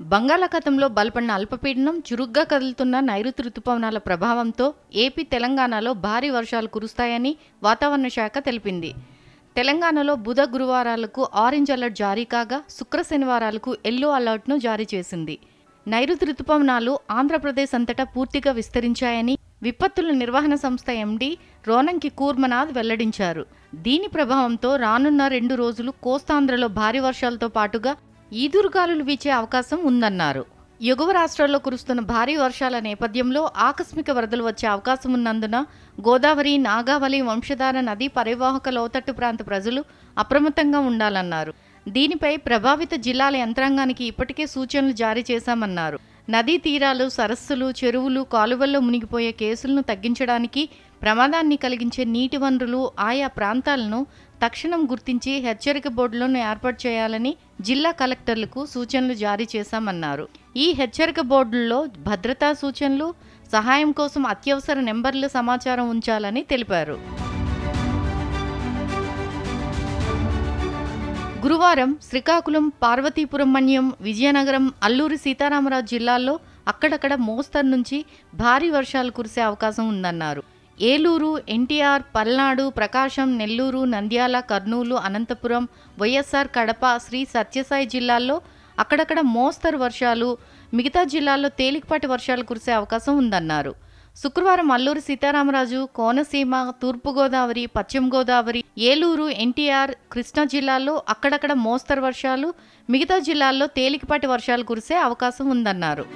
బంగాళాఖాతంలో బలపడిన అల్పపీడనం చురుగ్గా కదులుతున్న నైరుతి రుతుపవనాల ప్రభావంతో ఏపీ తెలంగాణలో భారీ వర్షాలు కురుస్తాయని వాతావరణ శాఖ తెలిపింది. తెలంగాణలో బుధ గురువారాలకు ఆరెంజ్ అలర్ట్ జారీ కాగా శుక్ర శనివారాలకు ఎల్లో అలర్ట్ను జారీ చేసింది. నైరుతి రుతుపవనాలు ఆంధ్రప్రదేశ్ అంతటా పూర్తిగా విస్తరించాయని విపత్తుల నిర్వహణ సంస్థ ఎండీ రోనంకి కూర్మనాథ్ వెల్లడించారు. దీని ప్రభావంతో రానున్న రెండు రోజులు కోస్తాంధ్రలో భారీ వర్షాలతో పాటుగా ఈదురుగాలులు వీచే అవకాశం ఉందన్నారు. ఎగువ రాష్ట్రాల్లో కురుస్తున్న భారీ వర్షాల నేపథ్యంలో ఆకస్మిక వరదలు వచ్చే అవకాశం ఉన్నందున గోదావరి నాగావళి వంశధార నదీ పరివాహక లోతట్టు ప్రాంత ప్రజలు అప్రమత్తంగా ఉండాలన్నారు. దీనిపై ప్రభావిత జిల్లాల యంత్రాంగానికి ఇప్పటికే సూచనలు జారీ చేశామన్నారు. నదీ తీరాలు సరస్సులు చెరువులు కాలువల్లో మునిగిపోయే కేసులను తగ్గించడానికి ప్రమాదాన్ని కలిగించే నీటి వనరులు ఆయా ప్రాంతాలను తక్షణం గుర్తించి హెచ్చరిక బోర్డులను ఏర్పాటు చేయాలని జిల్లా కలెక్టర్లకు సూచనలు జారీ చేశామన్నారు. ఈ హెచ్చరిక బోర్డుల్లో భద్రతా సూచనలు సహాయం కోసం అత్యవసర నెంబర్ల సమాచారం ఉంచాలని తెలిపారు. గురువారం శ్రీకాకుళం పార్వతీపురం మన్యం విజయనగరం అల్లూరి సీతారామరాజు జిల్లాల్లో అక్కడక్కడ మోస్తరు నుంచి భారీ వర్షాలు కురిసే అవకాశం ఉందన్నారు. ఏలూరు ఎన్టీఆర్ పల్నాడు ప్రకాశం నెల్లూరు నంద్యాల కర్నూలు అనంతపురం వైఎస్ఆర్ కడప శ్రీ సత్యసాయి జిల్లాల్లో అక్కడక్కడ మోస్తరు వర్షాలు మిగతా జిల్లాల్లో తేలికపాటి వర్షాలు కురిసే అవకాశం ఉందన్నారు. శుక్రవారం అల్లూరి సీతారామరాజు కోనసీమ తూర్పుగోదావరి పశ్చిమ గోదావరి ఏలూరు ఎన్టీఆర్ కృష్ణా జిల్లాల్లో అక్కడక్కడ మోస్తరు వర్షాలు మిగతా జిల్లాల్లో తేలికపాటి వర్షాలు కురిసే అవకాశం ఉందన్నారు.